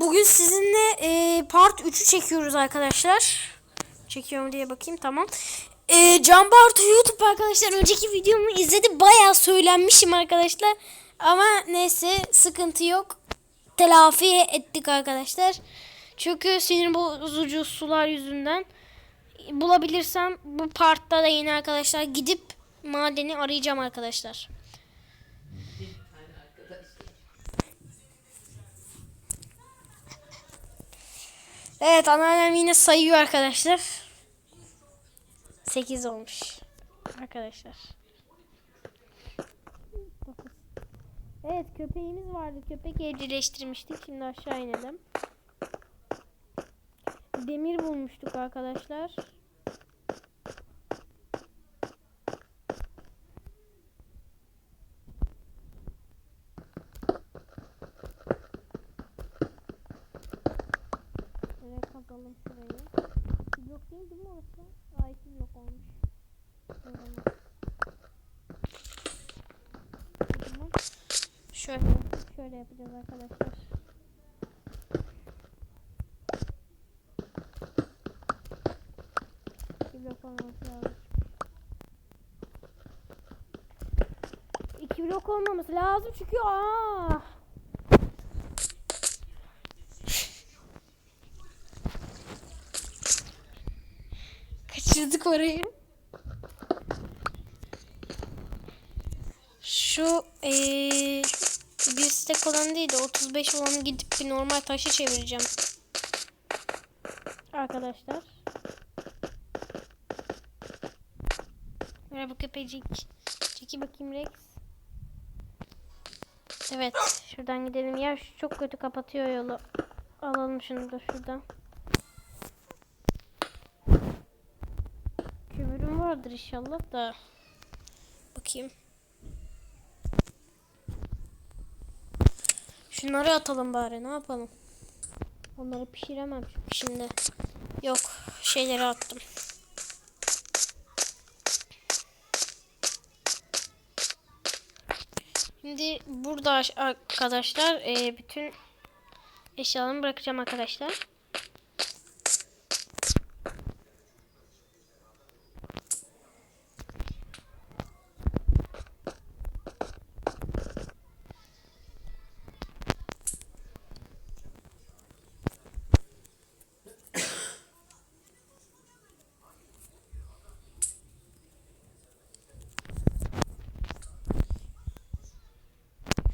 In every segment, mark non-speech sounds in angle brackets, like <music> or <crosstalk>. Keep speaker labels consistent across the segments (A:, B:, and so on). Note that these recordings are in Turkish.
A: Bugün sizinle e, part 3'ü çekiyoruz arkadaşlar. Çekiyorum diye bakayım tamam. E, Can YouTube arkadaşlar önceki videomu izledi. Bayağı söylenmişim arkadaşlar. Ama neyse sıkıntı yok. Telafi ettik arkadaşlar. Çünkü sinir bozucu sular yüzünden. Bulabilirsem bu partta da yine arkadaşlar gidip madeni arayacağım arkadaşlar. Evet anneannem yine sayıyor arkadaşlar. 8 olmuş. Arkadaşlar. Evet köpeğimiz vardı. Köpek evcilleştirmiştik. Şimdi aşağı inelim. Demir bulmuştuk arkadaşlar. Şöyle kazalım şurayı. Blok değil değil mi orası? Aa iki blok olmuş. O zaman. O zaman Şöyle, şöyle yapacağız arkadaşlar. Blok olması lazım. İki blok olmaması lazım çünkü aa. Kaçırdık orayı. Şu eee stek olan değil de 35 olanı gidip bir normal taşı çevireceğim. Arkadaşlar. Merhaba köpecik. Çeki bakayım Rex. Evet şuradan gidelim. Ya şu çok kötü kapatıyor yolu. Alalım şunu da şuradan. Kömürüm vardır inşallah da. Bakayım. Şunları atalım bari ne yapalım. Onları pişiremem şimdi. Yok şeyleri attım. Şimdi burada aş- arkadaşlar e, bütün eşyalarımı bırakacağım arkadaşlar.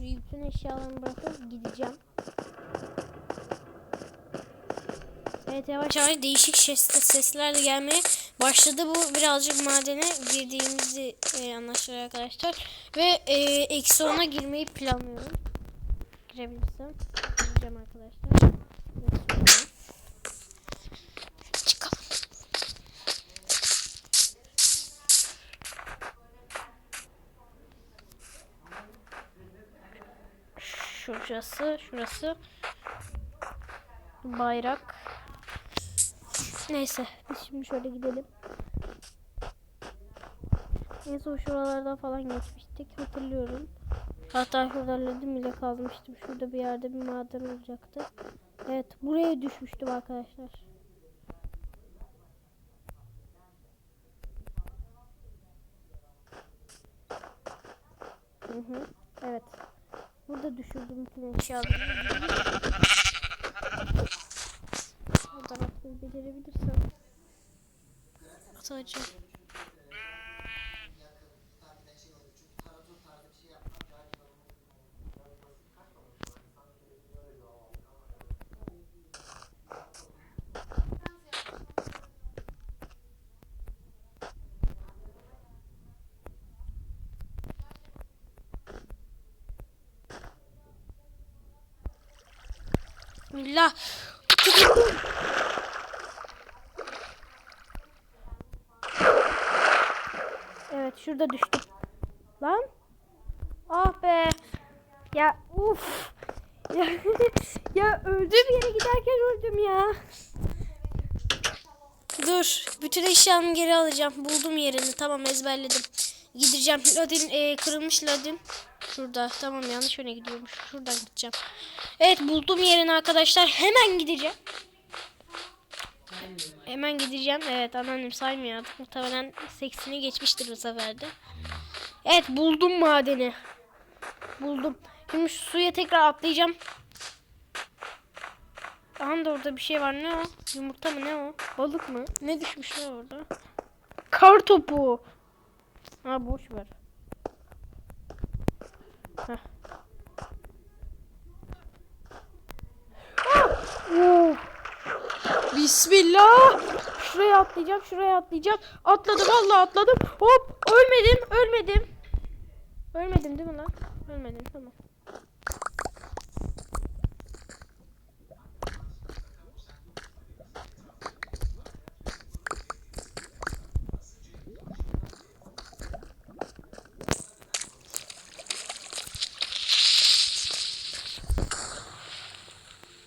A: Şuraya bütün eşyalarımı bırakıp gideceğim. Evet yavaş yavaş değişik ses, sesler de gelmeye başladı. Bu birazcık madene girdiğimizi e, anlaşılır arkadaşlar. Ve eksi ona girmeyi planlıyorum. Girebilirsem. Gireceğim arkadaşlar. Şurası, şurası. Bayrak. Neyse, biz şimdi şöyle gidelim. En son şuralardan falan geçmiştik, hatırlıyorum. Hatta şurada ledim bile kazmıştım. Şurada bir yerde bir maden olacaktı. Evet, buraya düşmüştüm arkadaşlar. Hı hı, evet. Burada düşürdüm eşyalarımı. Oradan <laughs> atmayı becerebilirsem. Atacağım. Bismillah. Evet şurada düştüm. Lan. Ah be. Ya uf. Ya, <laughs> ya öldüğüm yere giderken öldüm ya. Dur. Bütün eşyamı geri alacağım. Buldum yerini. Tamam ezberledim. Gideceğim. Ladin e, kırılmış ladin. Şurada. Tamam yanlış yöne gidiyormuş. Şuradan gideceğim. Evet buldum yerini arkadaşlar. Hemen gideceğim. Hemen gideceğim. Evet anneannem saymıyor artık. Muhtemelen seksini geçmiştir bu seferde. Evet buldum madeni. Buldum. Şimdi suya tekrar atlayacağım. Aha da orada bir şey var. Ne o? Yumurta mı ne o? Balık mı? Ne düşmüş ne orada? Kar topu. Ha boş ver. Heh. Oo. Bismillah. Şuraya atlayacağım, şuraya atlayacağım. Atladım, vallahi atladım. Hop, ölmedim, ölmedim. Ölmedim değil mi lan? Ölmedim, tamam.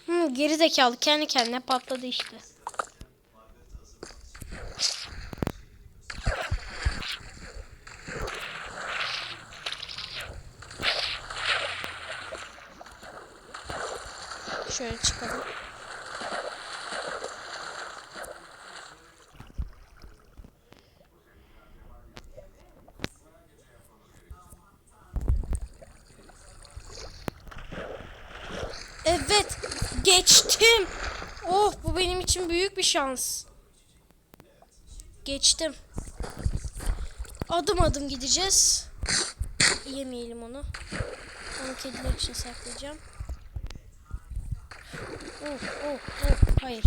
A: Hı, geri zekalı kendi kendine patladı işte. Şöyle çıkalım. Evet, geçtim. Oh, bu benim için büyük bir şans. Geçtim. Adım adım gideceğiz. Yemeyelim onu. Onu kediler için saklayacağım. Oh, oh, oh. Hayır.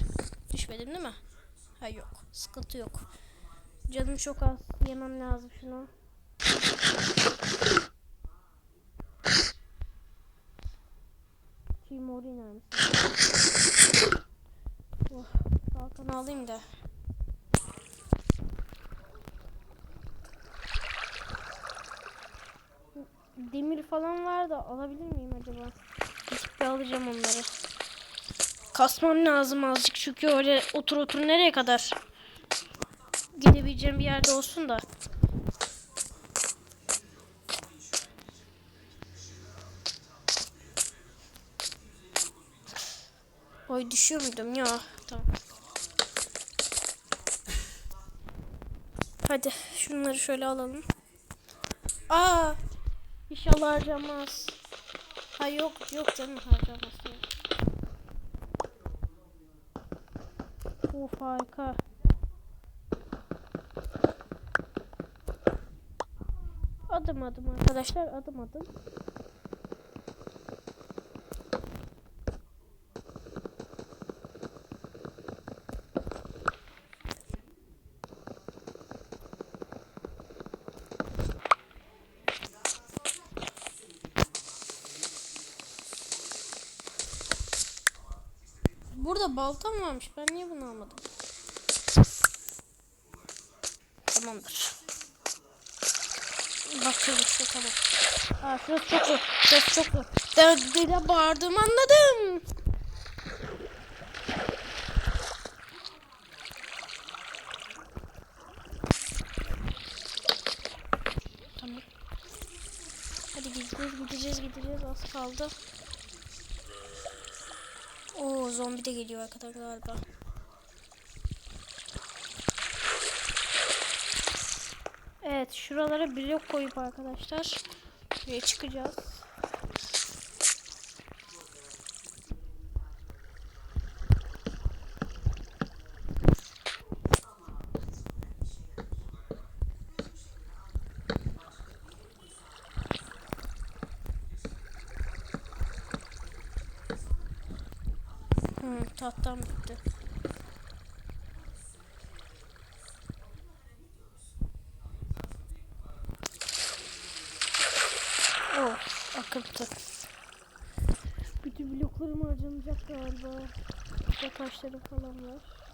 A: Düşmedim değil mi? Hayır yok. Sıkıntı yok. Canım çok az. Yemem lazım şunu. Çiğ mor kalkanı alayım da. Demir falan var da alabilir miyim acaba? Gidip bir alacağım onları. Kasmam lazım azıcık çünkü öyle otur otur nereye kadar? Gidebileceğim bir yerde olsun da. Oy düşüyor muydum ya? Tamam. Hadi şunları şöyle alalım. Aa! İnşallah harcamaz. Ha yok yok canım harcamaz. Of harika. Adım adım arkadaşlar adım adım. Burada baltam varmış. Ben niye bunu almadım? Tamamdır. Bakıyorum şu tamam. Aa şurası çok zor. Şurası çok zor. Ben dile bağırdığımı anladım. Tamam. Hadi gideceğiz gideceğiz gideceğiz az kaldı. Oo zombi de geliyor arkadan galiba. Evet şuralara blok koyup arkadaşlar şuraya çıkacağız. Hı, tahtam bitti. Oh, akıntı. Bütün bloklarım harcanacak galiba. Burada taşları falan var.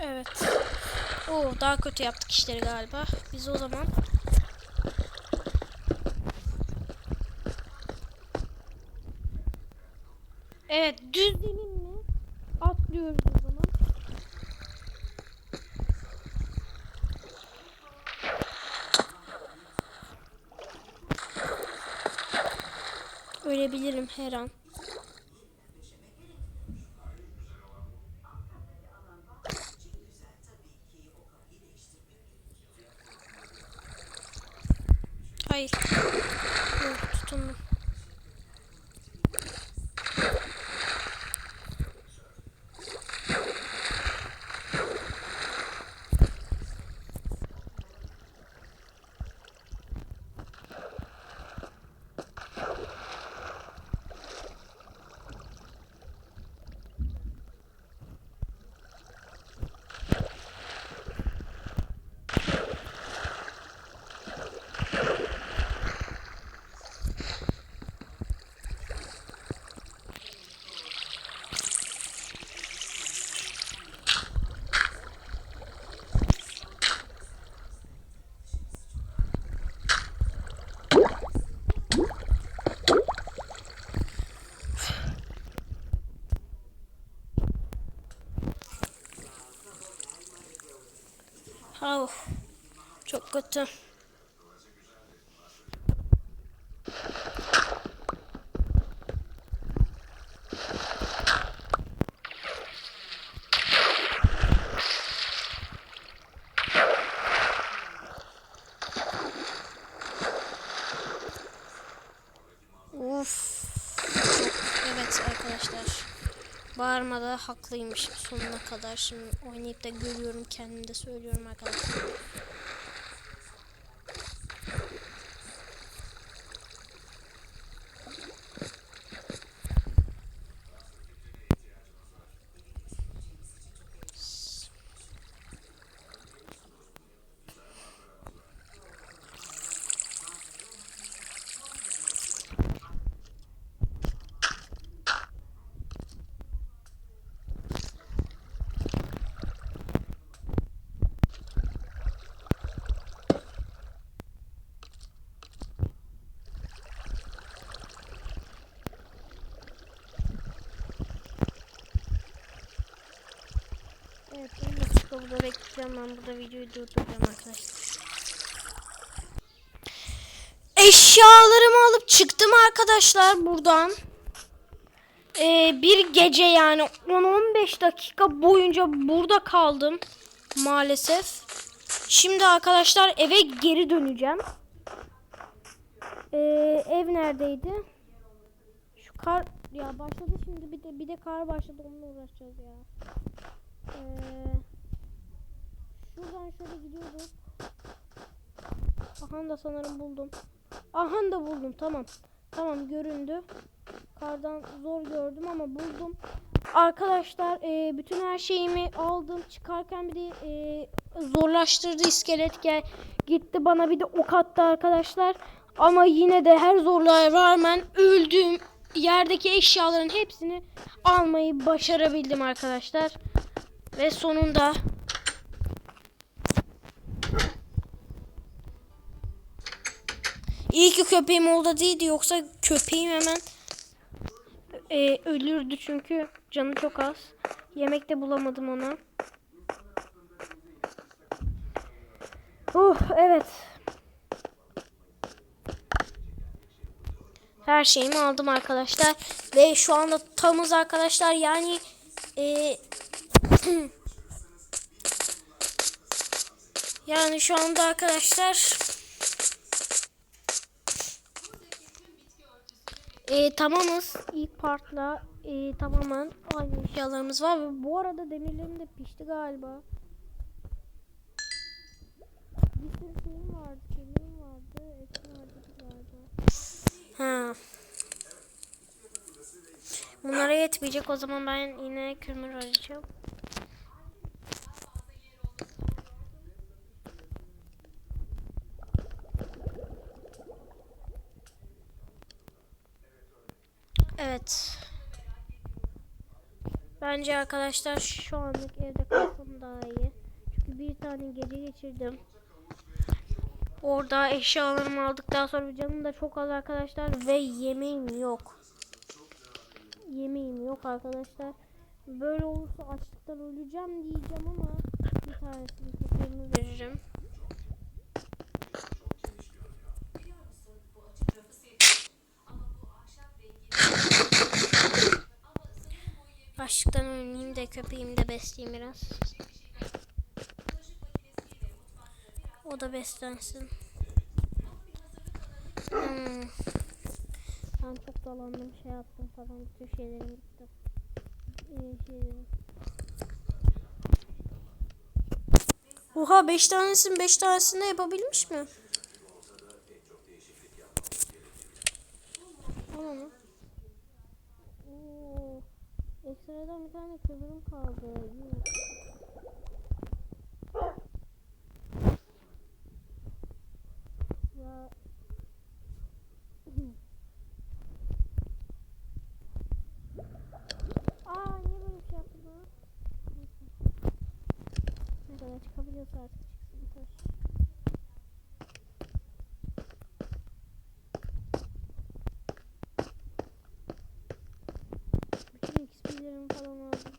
A: Evet. Oo daha kötü yaptık işleri galiba. Biz o zaman Evet düz zeminle atlıyoruz o zaman. Ölebilirim her an. Hayır. Yok, tutundum. Oh, kötü. Uf. Evet arkadaşlar. Bağırmada haklıymışım sonuna kadar. Şimdi oynayıp da görüyorum kendim de söylüyorum arkadaşlar. Evet 10 dakika burada bekleyeceğim ben burada videoyu durduracağım arkadaşlar. Eşyalarımı alıp çıktım arkadaşlar buradan. Ee, bir gece yani 10-15 dakika boyunca burada kaldım maalesef. Şimdi arkadaşlar eve geri döneceğim. Ee, ev neredeydi? Şu kar ya başladı şimdi bir de bir de kar başladı onunla uğraşacağız ya. Ee, şuradan şöyle gidiyorduk. Aha da sanırım buldum. Aha da buldum tamam. Tamam göründü. Kardan zor gördüm ama buldum. Arkadaşlar e, bütün her şeyimi aldım. Çıkarken bir de e, zorlaştırdı iskelet gel gitti bana bir de ok attı arkadaşlar. Ama yine de her zorluğa rağmen öldüğüm yerdeki eşyaların hepsini almayı başarabildim arkadaşlar. Ve sonunda İyi ki köpeğim oldu değildi yoksa köpeğim hemen e, ölürdü çünkü canı çok az. Yemek de bulamadım ona. Uh evet. Her şeyimi aldım arkadaşlar ve şu anda tamız arkadaşlar yani e, <clears throat> yani şu anda arkadaşlar e, tamamız ilk partla e, tamamen aynı eşyalarımız var ve bu arada demirlerim de pişti galiba. Bir sürü şeyim vardı, kemiğim vardı, etim vardı galiba. Ha. Bunlara yetmeyecek o zaman ben yine kömür arayacağım. Evet. Bence arkadaşlar şu anlık evde kalsam daha iyi. Çünkü bir tane gece geçirdim. Orada eşyalarımı aldıktan sonra canım da çok az arkadaşlar ve yemeğim yok. Yemeğim yok arkadaşlar. Böyle olursa açlıktan öleceğim diyeceğim ama bir tanesini köpeğime Açlıktan ölmeyeyim de köpeğimi de besleyeyim biraz. O da beslensin. Hmm. Ben çok dolandım şey yaptım falan bütün şeylerim gitti. Ee, şeylerim. Oha 5 tanesini 5 tanesini yapabilmiş mi? Tamam mı? Oo. Ekstradan bir tane kömürüm kaldı. Ya. Aa niye böyle bir şey yaptın bana? Neyse. Ne kadar çıkabiliyorsa artık çıksın taş. Bütün XP'lerimi falan aldım.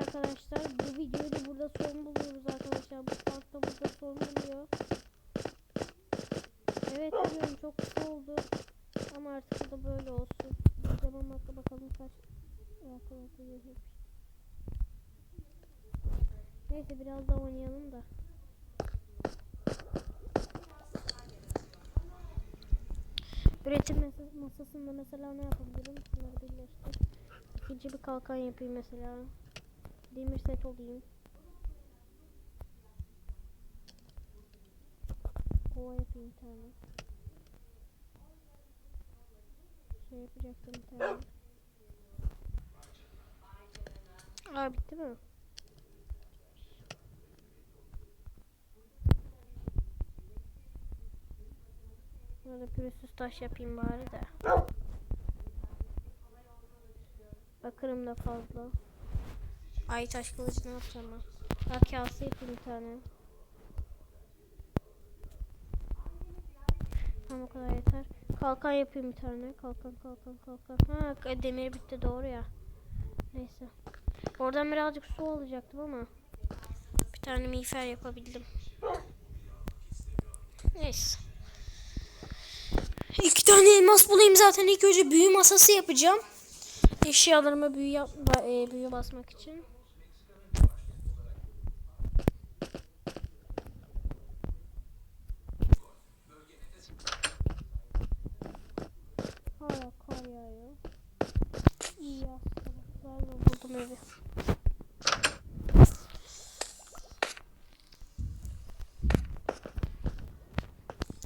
A: Arkadaşlar bu videoyu da burada son buluyoruz arkadaşlar. Bu part da burada son buluyor. Evet biliyorum çok kısa oldu. Ama artık da böyle olsun. Zaman bakla bakalım kaç arkadaşlar. Neyse biraz daha oynayalım da. Üretim mas- masasında mesela ne yapabilirim? Bunları birleştir. İkinci bir kalkan yapayım mesela. Demir set olayım. Kova yapayım bir tane. Şey yapacaktım bir tane. Aa bitti mi? Burada pürüzsüz taş yapayım bari de. Bakırım da fazla. Ay taş kılıcı ne yapacağım ben? Ha kase yapayım bir tane. Tamam o kadar yeter. Kalkan yapayım bir tane. Kalkan kalkan kalkan. Ha demir bitti doğru ya. Neyse. Oradan birazcık su alacaktım ama. Bir tane miğfer yapabildim. Neyse. İki tane elmas bulayım zaten ilk önce büyü masası yapacağım. Eşyalarıma büyü, yap, e, büyü basmak için. İyi da buldum evi.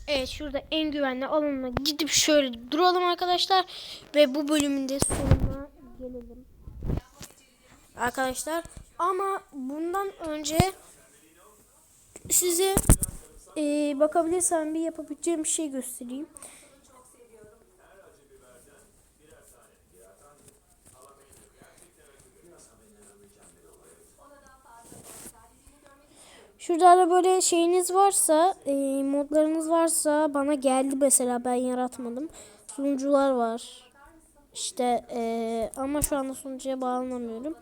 A: Evet şurada en güvenli alanına gidip şöyle duralım arkadaşlar. Ve bu bölümün de sonuna gelelim. Arkadaşlar ama bundan önce size e, bakabilirsem bir yapabileceğim bir şey göstereyim. Şurada da böyle şeyiniz varsa, e, modlarınız varsa bana geldi mesela ben yaratmadım. Sunucular var. İşte e, ama şu anda sunucuya bağlanamıyorum.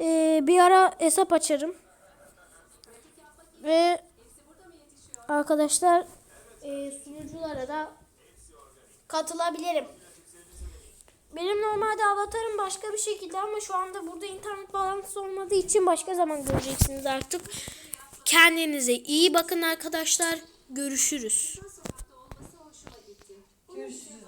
A: E, bir ara hesap açarım. Ve arkadaşlar sunuculara da katılabilirim. Benim normalde avatarım başka bir şekilde ama şu anda burada internet bağlantısı olmadığı için başka zaman göreceksiniz artık. Kendinize iyi bakın arkadaşlar. Görüşürüz. Görüşürüz.